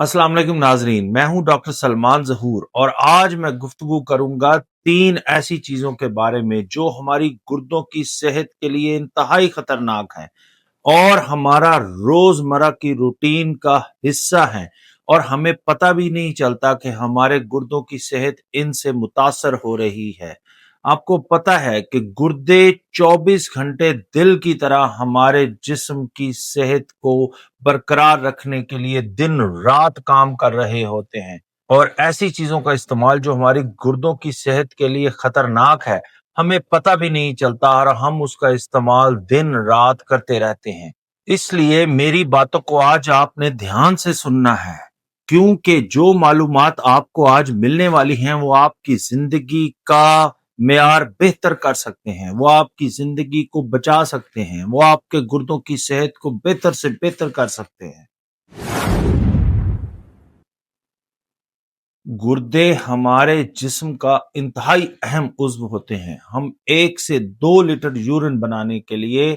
السلام علیکم ناظرین، میں ہوں ڈاکٹر سلمان ظہور اور آج میں گفتگو کروں گا تین ایسی چیزوں کے بارے میں جو ہماری گردوں کی صحت کے لیے انتہائی خطرناک ہیں اور ہمارا روز مرہ کی روٹین کا حصہ ہیں اور ہمیں پتہ بھی نہیں چلتا کہ ہمارے گردوں کی صحت ان سے متاثر ہو رہی ہے۔ آپ کو پتا ہے کہ گردے چوبیس گھنٹے دل کی طرح ہمارے جسم کی صحت کو برقرار رکھنے کے لیے دن رات کام کر رہے ہوتے ہیں۔ اور ایسی چیزوں کا استعمال جو ہماری گردوں کی صحت کے لیے خطرناک ہے، ہمیں پتہ بھی نہیں چلتا اور ہم اس کا استعمال دن رات کرتے رہتے ہیں۔ اس لیے میری باتوں کو آج آپ نے دھیان سے سننا ہے۔ کیونکہ جو معلومات آپ کو آج ملنے والی ہیں، وہ آپ کی زندگی کا معیار بہتر کر سکتے ہیں، وہ آپ کی زندگی کو بچا سکتے ہیں، وہ آپ کے گردوں کی صحت کو بہتر سے بہتر کر سکتے ہیں۔ گردے ہمارے جسم کا انتہائی اہم عضو ہوتے ہیں۔ ہم ایک سے دو لیٹر یورین بنانے کے لیے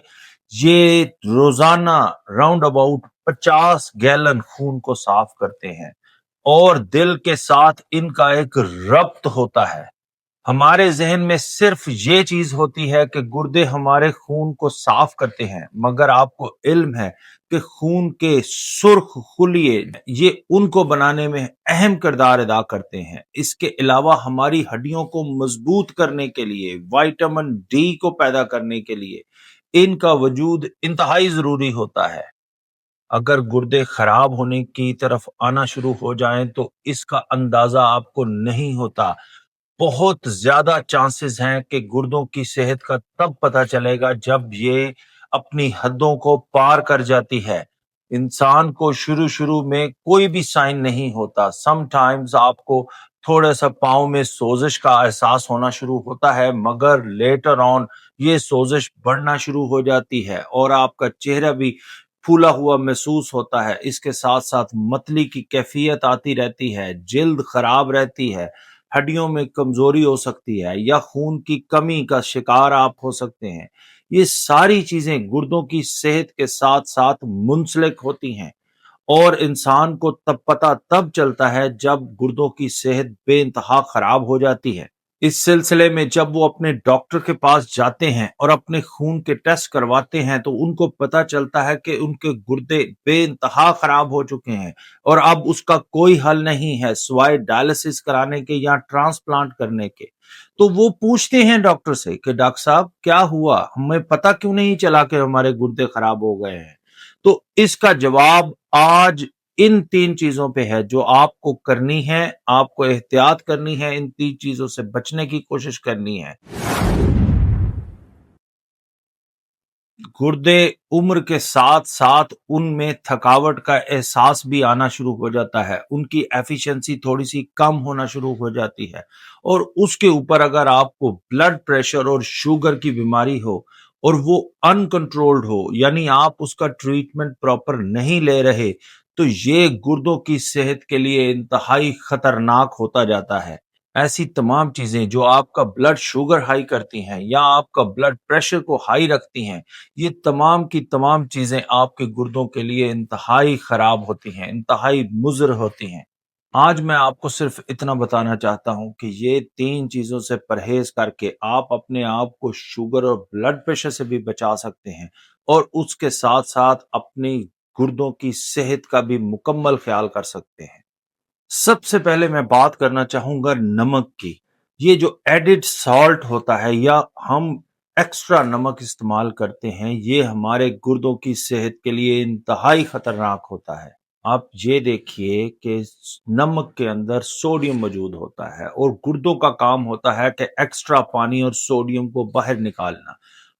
یہ روزانہ راؤنڈ اباؤٹ پچاس گیلن خون کو صاف کرتے ہیں اور دل کے ساتھ ان کا ایک ربط ہوتا ہے۔ ہمارے ذہن میں صرف یہ چیز ہوتی ہے کہ گردے ہمارے خون کو صاف کرتے ہیں، مگر آپ کو علم ہے کہ خون کے سرخ خلیے یہ ان کو بنانے میں اہم کردار ادا کرتے ہیں۔ اس کے علاوہ ہماری ہڈیوں کو مضبوط کرنے کے لیے، وائٹامن ڈی کو پیدا کرنے کے لیے ان کا وجود انتہائی ضروری ہوتا ہے۔ اگر گردے خراب ہونے کی طرف آنا شروع ہو جائیں تو اس کا اندازہ آپ کو نہیں ہوتا بہت زیادہ چانسز ہیں کہ گردوں کی صحت کا تب پتا چلے گا جب یہ اپنی حدوں کو پار کر جاتی ہے۔ انسان کو شروع شروع میں کوئی بھی سائن نہیں ہوتا۔ سم ٹائمز آپ کو تھوڑا سا پاؤں میں سوزش کا احساس ہونا شروع ہوتا ہے، مگر لیٹر آن یہ سوزش بڑھنا شروع ہو جاتی ہے اور آپ کا چہرہ بھی پھولا ہوا محسوس ہوتا ہے۔ اس کے ساتھ ساتھ متلی کی کیفیت آتی رہتی ہے، جلد خراب رہتی ہے۔ ہڈیوں میں کمزوری ہو سکتی ہے یا خون کی کمی کا شکار آپ ہو سکتے ہیں۔ یہ ساری چیزیں گردوں کی صحت کے ساتھ ساتھ منسلک ہوتی ہیں اور انسان کو تب پتہ تب چلتا ہے جب گردوں کی صحت بے انتہا خراب ہو جاتی ہے۔ اس سلسلے میں جب وہ اپنے ڈاکٹر کے پاس جاتے ہیں اور اپنے خون کے ٹیسٹ کرواتے ہیں تو ان کو پتا چلتا ہے کہ ان کے گردے بے انتہا خراب ہو چکے ہیں اور اب اس کا کوئی حل نہیں ہے سوائے ڈائلسس کرانے کے یا ٹرانسپلانٹ کرنے کے۔ تو وہ پوچھتے ہیں ڈاکٹر سے کہ ڈاکٹر صاحب کیا ہوا؟ ہمیں پتا کیوں نہیں چلا کہ ہمارے گردے خراب ہو گئے ہیں؟ تو اس کا جواب آج ان تین چیزوں پہ ہے جو آپ کو کرنی ہے، آپ کو احتیاط کرنی ہے، ان تین چیزوں سے بچنے کی کوشش کرنی ہے۔ گردے عمر کے ساتھ ساتھ ان میں تھکاوٹ کا احساس بھی آنا شروع ہو جاتا ہے۔ ان کی ایفیشنسی تھوڑی سی کم ہونا شروع ہو جاتی ہے۔ اور اس کے اوپر اگر آپ کو بلڈ پریشر اور شوگر کی بیماری ہو اور وہ ان کنٹرولڈ ہو یعنی آپ اس کا ٹریٹمنٹ پراپر نہیں لے رہے تو یہ گردوں کی صحت کے لیے انتہائی خطرناک ہوتا جاتا ہے۔ ایسی تمام چیزیں جو آپ کا بلڈ شوگر ہائی کرتی ہیں یا آپ کا بلڈ پریشر کو ہائی رکھتی ہیں، یہ تمام کی تمام چیزیں آپ کے گردوں کے لیے انتہائی خراب ہوتی ہیں، انتہائی مضر ہوتی ہیں۔ آج میں آپ کو صرف اتنا بتانا چاہتا ہوں کہ یہ تین چیزوں سے پرہیز کر کے آپ اپنے آپ کو شوگر اور بلڈ پریشر سے بھی بچا سکتے ہیں اور اس کے ساتھ ساتھ اپنی گردوں کی صحت کا بھی مکمل خیال کر سکتے ہیں۔ سب سے پہلے میں بات کرنا چاہوں گا نمک کی۔ یہ جو ایڈڈ سالٹ ہوتا ہے یا ہم ایکسٹرا نمک استعمال کرتے ہیں، یہ ہمارے گردوں کی صحت کے لیے انتہائی خطرناک ہوتا ہے۔ آپ یہ دیکھیے کہ نمک کے اندر سوڈیم موجود ہوتا ہے اور گردوں کا کام ہوتا ہے کہ ایکسٹرا پانی اور سوڈیم کو باہر نکالنا۔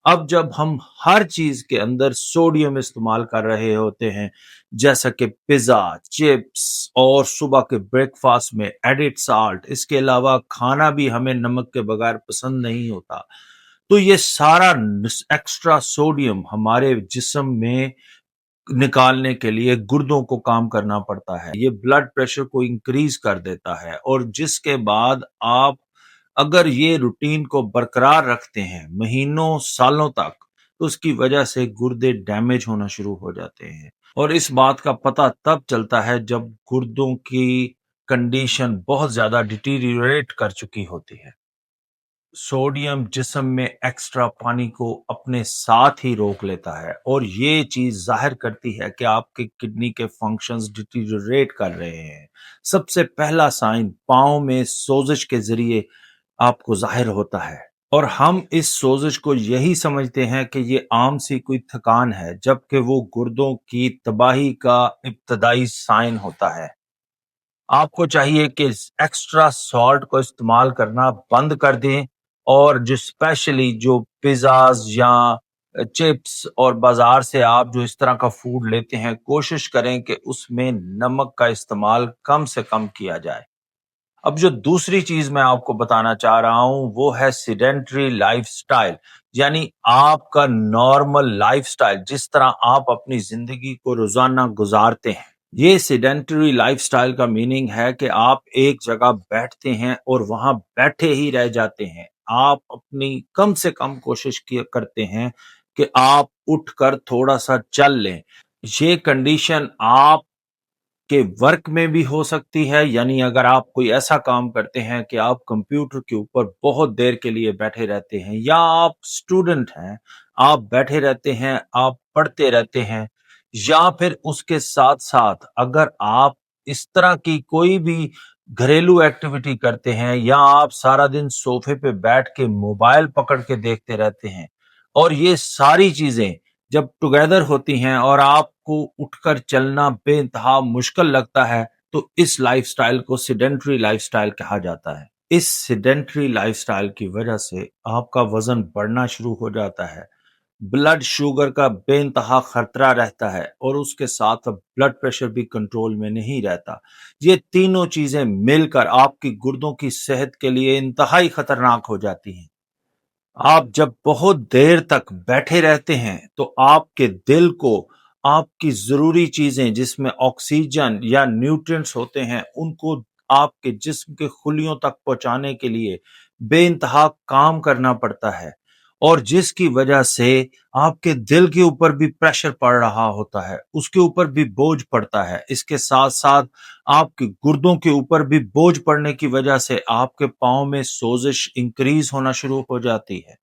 اب جب ہم ہر چیز کے اندر سوڈیم استعمال کر رہے ہوتے ہیں، جیسا کہ پیزا چپس اور صبح کے بریک فاسٹ میں ایڈٹ سالٹ اس کے علاوہ کھانا بھی ہمیں نمک کے بغیر پسند نہیں ہوتا۔ تو یہ سارا ایکسٹرا سوڈیم ہمارے جسم میں نکالنے کے لیے گردوں کو کام کرنا پڑتا ہے۔ یہ بلڈ پریشر کو انکریز کر دیتا ہے اور جس کے بعد آپ اگر یہ روٹین کو برقرار رکھتے ہیں مہینوں، سالوں تک، تو اس کی وجہ سے گردے ڈیمیج ہونا شروع ہو جاتے ہیں۔ اور اس بات کا پتہ تب چلتا ہے جب گردوں کی کنڈیشن بہت زیادہ ڈیٹیریوریٹ کر چکی ہوتی ہے۔ سوڈیم جسم میں ایکسٹرا پانی کو اپنے ساتھ ہی روک لیتا ہے اور یہ چیز ظاہر کرتی ہے کہ آپ کے کڈنی کے فنکشنز ڈیٹیریوریٹ کر رہے ہیں۔ سب سے پہلا سائن پاؤں میں سوزش کے ذریعے آپ کو ظاہر ہوتا ہے۔ اور ہم اس سوزش کو یہی سمجھتے ہیں کہ یہ عام سی کوئی تھکان ہے، جبکہ وہ گردوں کی تباہی کا ابتدائی سائن ہوتا ہے۔ آپ کو چاہیے کہ ایکسٹرا سالٹ کو استعمال کرنا بند کر دیں اور جو اسپیشلی جو پیزاز یا چپس اور بازار سے آپ جو اس طرح کا فوڈ لیتے ہیں، کوشش کریں کہ اس میں نمک کا استعمال کم سے کم کیا جائے۔ اب جو دوسری چیز میں آپ کو بتانا چاہ رہا ہوں، وہ ہے سیڈینٹری لائف سٹائل یعنی آپ کا نارمل لائف سٹائل جس طرح آپ اپنی زندگی کو روزانہ گزارتے ہیں۔ یہ سیڈینٹری لائف سٹائل کا میننگ ہے کہ آپ ایک جگہ بیٹھتے ہیں اور وہاں بیٹھے ہی رہ جاتے ہیں۔ آپ اپنی کم سے کم کوشش کرتے ہیں کہ آپ اٹھ کر تھوڑا سا چل لیں۔ یہ کنڈیشن آپ کے ورک میں بھی ہو سکتی ہے یعنی اگر آپ کوئی ایسا کام کرتے ہیں کہ آپ کمپیوٹر کے اوپر بہت دیر کے لیے بیٹھے رہتے ہیں، یا آپ اسٹوڈنٹ ہیں، آپ بیٹھے رہتے ہیں، آپ پڑھتے رہتے ہیں، یا پھر اس کے ساتھ ساتھ اگر آپ اس طرح کی کوئی بھی گھریلو ایکٹیویٹی کرتے ہیں، یا آپ سارا دن صوفے پہ بیٹھ کے موبائل پکڑ کے دیکھتے رہتے ہیں، اور یہ ساری چیزیں جب ٹوگیدر ہوتی ہیں اور آپ کو اٹھ کر چلنا بے انتہا مشکل لگتا ہے، تو اس لائف سٹائل کو سیڈنٹری لائف سٹائل کہا جاتا ہے۔ اس سیڈنٹری لائف سٹائل کی وجہ سے آپ کا وزن بڑھنا شروع ہو جاتا ہے۔ بلڈ شوگر کا بے انتہا خطرہ رہتا ہے اور اس کے ساتھ بلڈ پریشر بھی کنٹرول میں نہیں رہتا۔ یہ تینوں چیزیں مل کر آپ کی گردوں کی صحت کے لیے انتہائی خطرناک ہو جاتی ہیں۔ آپ جب بہت دیر تک بیٹھے رہتے ہیں تو آپ کے دل کو آپ کی ضروری چیزیں جس میں آکسیجن یا نیوٹرینٹس ہوتے ہیں، ان کو آپ کے جسم کے خلیوں تک پہنچانے کے لیے بے انتہا کام کرنا پڑتا ہے اور جس کی وجہ سے آپ کے دل کے اوپر بھی پریشر پڑ رہا ہوتا ہے، اس کے اوپر بھی بوجھ پڑتا ہے۔ اس کے ساتھ ساتھ آپ کے گردوں کے اوپر بھی بوجھ پڑنے کی وجہ سے آپ کے پاؤں میں سوزش انکریز ہونا شروع ہو جاتی ہے۔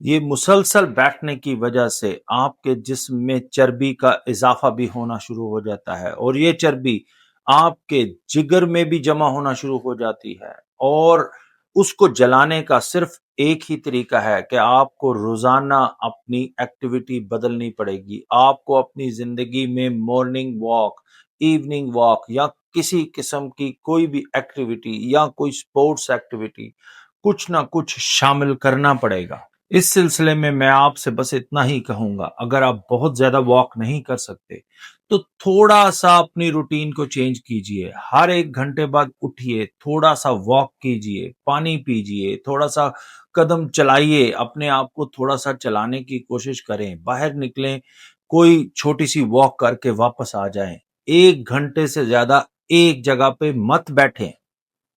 یہ مسلسل بیٹھنے کی وجہ سے آپ کے جسم میں چربی کا اضافہ بھی ہونا شروع ہو جاتا ہے اور یہ چربی آپ کے جگر میں بھی جمع ہونا شروع ہو جاتی ہے اور اس کو جلانے کا صرف ایک ہی طریقہ ہے کہ آپ کو روزانہ اپنی ایکٹیویٹی بدلنی پڑے گی۔ آپ کو اپنی زندگی میں مارننگ واک ایوننگ واک یا کسی قسم کی کوئی بھی ایکٹیویٹی یا کوئی سپورٹس ایکٹیویٹی کچھ نہ کچھ شامل کرنا پڑے گا۔ اس سلسلے میں میں آپ سے بس اتنا ہی کہوں گا، اگر آپ بہت زیادہ واک نہیں کر سکتے، تو تھوڑا سا اپنی روٹین کو چینج کیجیے۔ ہر ایک گھنٹے بعد اٹھیے تھوڑا سا واک کیجیے، پانی پیجئے، تھوڑا سا قدم چلائیے، اپنے آپ کو تھوڑا سا چلانے کی کوشش کریں۔ باہر نکلیں، کوئی چھوٹی سی واک کر کے واپس آ جائیں۔ ایک گھنٹے سے زیادہ ایک جگہ پہ مت بیٹھیں۔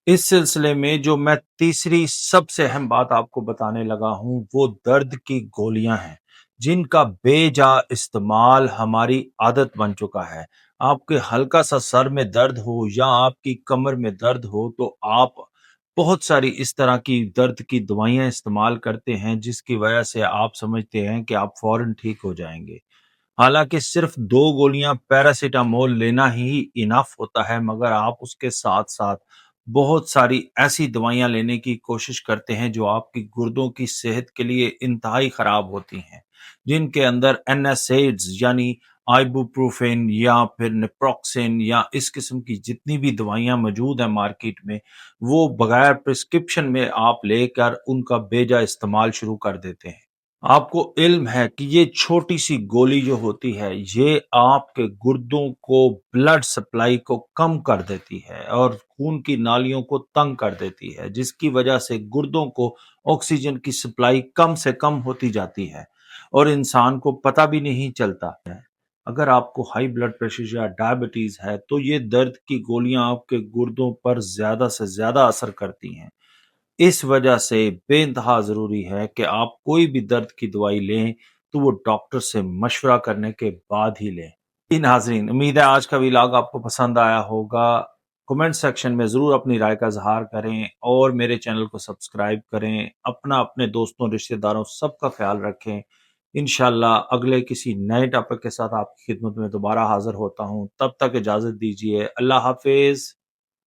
اس سلسلے میں جو میں تیسری سب سے اہم بات آپ کو بتانے لگا ہوں، وہ درد کی گولیاں ہیں، جن کا بے جا استعمال ہماری عادت بن چکا ہے۔ آپ کے ہلکا سا سر میں درد ہو یا آپ کی کمر میں درد ہو تو آپ بہت ساری اس طرح کی درد کی دوائیاں استعمال کرتے ہیں، جس کی وجہ سے آپ سمجھتے ہیں کہ آپ فوراً ٹھیک ہو جائیں گے۔ حالانکہ صرف دو گولیاں پیراسیٹامول لینا ہی انف ہوتا ہے، مگر آپ اس کے ساتھ ساتھ بہت ساری ایسی دوائیاں لینے کی کوشش کرتے ہیں جو آپ کی گردوں کی صحت کے لیے انتہائی خراب ہوتی ہیں۔ جن کے اندر این ایس ایڈز یعنی آئیبو پروفین یا پھر نپروکسین یا اس قسم کی جتنی بھی دوائیاں موجود ہیں مارکیٹ میں، وہ بغیر پرسکرپشن میں آپ لے کر ان کا بیجا استعمال شروع کر دیتے ہیں۔ آپ کو علم ہے کہ یہ چھوٹی سی گولی جو ہوتی ہے، یہ آپ کے گردوں کو بلڈ سپلائی کو کم کر دیتی ہے اور خون کی نالیوں کو تنگ کر دیتی ہے، جس کی وجہ سے گردوں کو آکسیجن کی سپلائی کم سے کم ہوتی جاتی ہے اور انسان کو پتہ بھی نہیں چلتا ہے۔ اگر آپ کو ہائی بلڈ پریشر یا ڈائبٹیز ہے تو یہ درد کی گولیاں آپ کے گردوں پر زیادہ سے زیادہ اثر کرتی ہیں۔ اس وجہ سے بے انتہا ضروری ہے کہ آپ کوئی بھی درد کی دوائی لیں تو وہ ڈاکٹر سے مشورہ کرنے کے بعد ہی لیں۔ جی ناظرین، امید ہے آج کا ویلاگ آپ کو پسند آیا ہوگا۔ کمنٹ سیکشن میں ضرور اپنی رائے کا اظہار کریں اور میرے چینل کو سبسکرائب کریں۔ اپنا اپنے دوستوں، رشتہ داروں سب کا خیال رکھیں۔ انشاءاللہ اگلے کسی نئے ٹاپک کے ساتھ آپ کی خدمت میں دوبارہ حاضر ہوتا ہوں۔ تب تک اجازت دیجیے اللہ حافظ۔